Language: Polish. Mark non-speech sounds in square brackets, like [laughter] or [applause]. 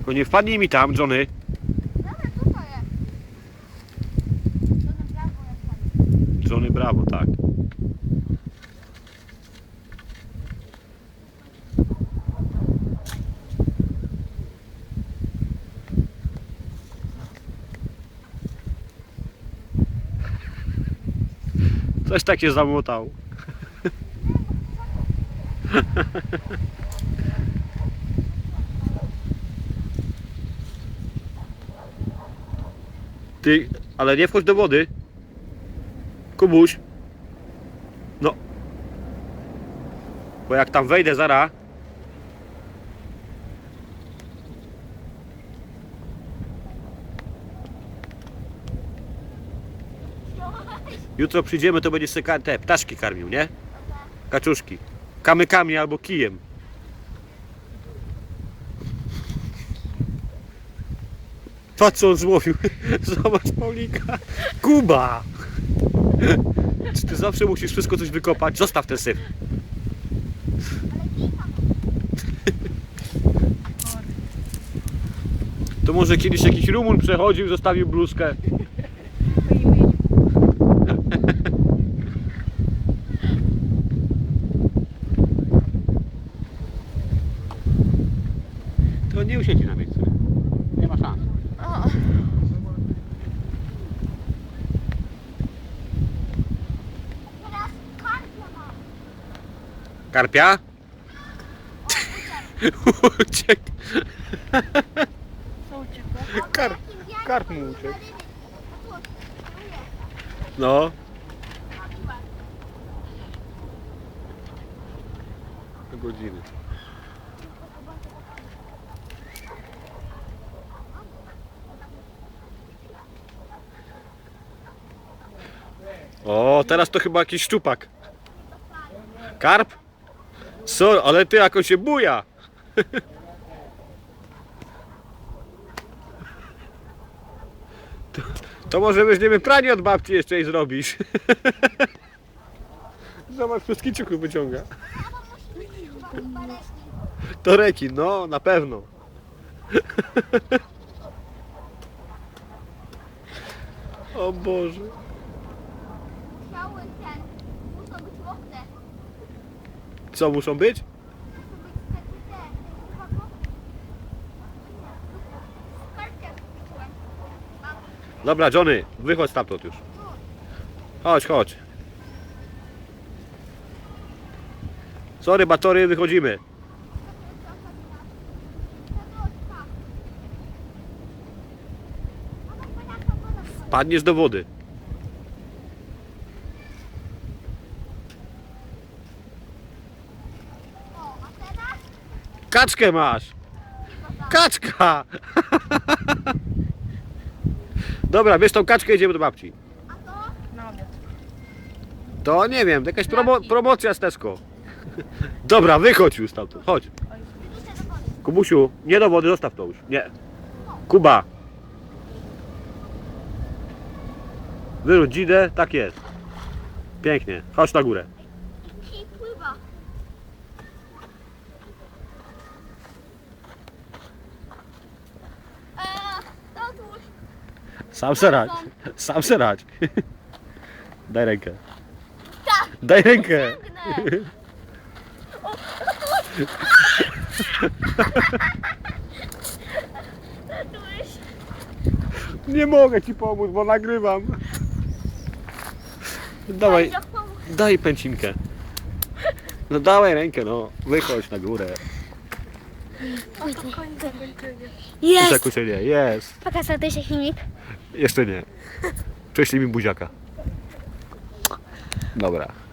Tylko nie wpadnij mi tam, Johnny. Johnny brawo, tak. Coś tak się zamotał. Ty, ale nie wchodź do wody. Kubuś. No. Bo jak tam wejdę zara. Jutro przyjdziemy, to będzie ka- te ptaszki karmił, nie? Kaczuszki. Kamykami albo kijem. Patrz co on złowił. [laughs] Zobacz Paulika. Kuba! Czy ty zawsze musisz wszystko coś wykopać? Zostaw ten syf. [laughs] To może kiedyś jakiś Rumun przechodził, zostawił bluzkę. [laughs] To nie usiedzi na miejscu. Nie ma szans. O, teraz karpia mam. Karpia? Uciekł. Co uciekło? Karp, karp mu uciekł. No. Godziny. O, teraz to chyba jakiś szczupak. Karp? Co, ale ty jakoś się buja. To, to może weźmiemy pranie od babci jeszcze i zrobisz. Zobacz, wszystkie ciuchy wyciąga. To rekin, no, na pewno. O Boże. Cały ten. Co muszą być? Dobra, Johnny, wychodź stamtąd już. Chodź, chodź. Sorry, batory, wychodzimy. Padniesz do wody. O, a teraz? Kaczkę masz! Kaczka! Dobra, bierz tą kaczkę, idziemy do babci. A to? Na obiad. To nie wiem, jakaś promo promocja z Tesco. Dobra, wychodź już stamtąd, chodź. Kubusiu, nie do wody, zostaw to już. Nie. Kuba. Wyrzuć dzidę, tak jest. Pięknie, chodź na górę. Sam serać, sam serać. [laughs] Daj rękę. Daj rękę. [laughs] Nie mogę ci pomóc, bo nagrywam. Dawaj, daj pęcinkę. No dawaj rękę, no. Wychodź na górę. Oto końca kończenia. Jest. Jest! się nie, jest. Sobie się filmik. Jeszcze nie. Prześlij mi buziaka. Dobra.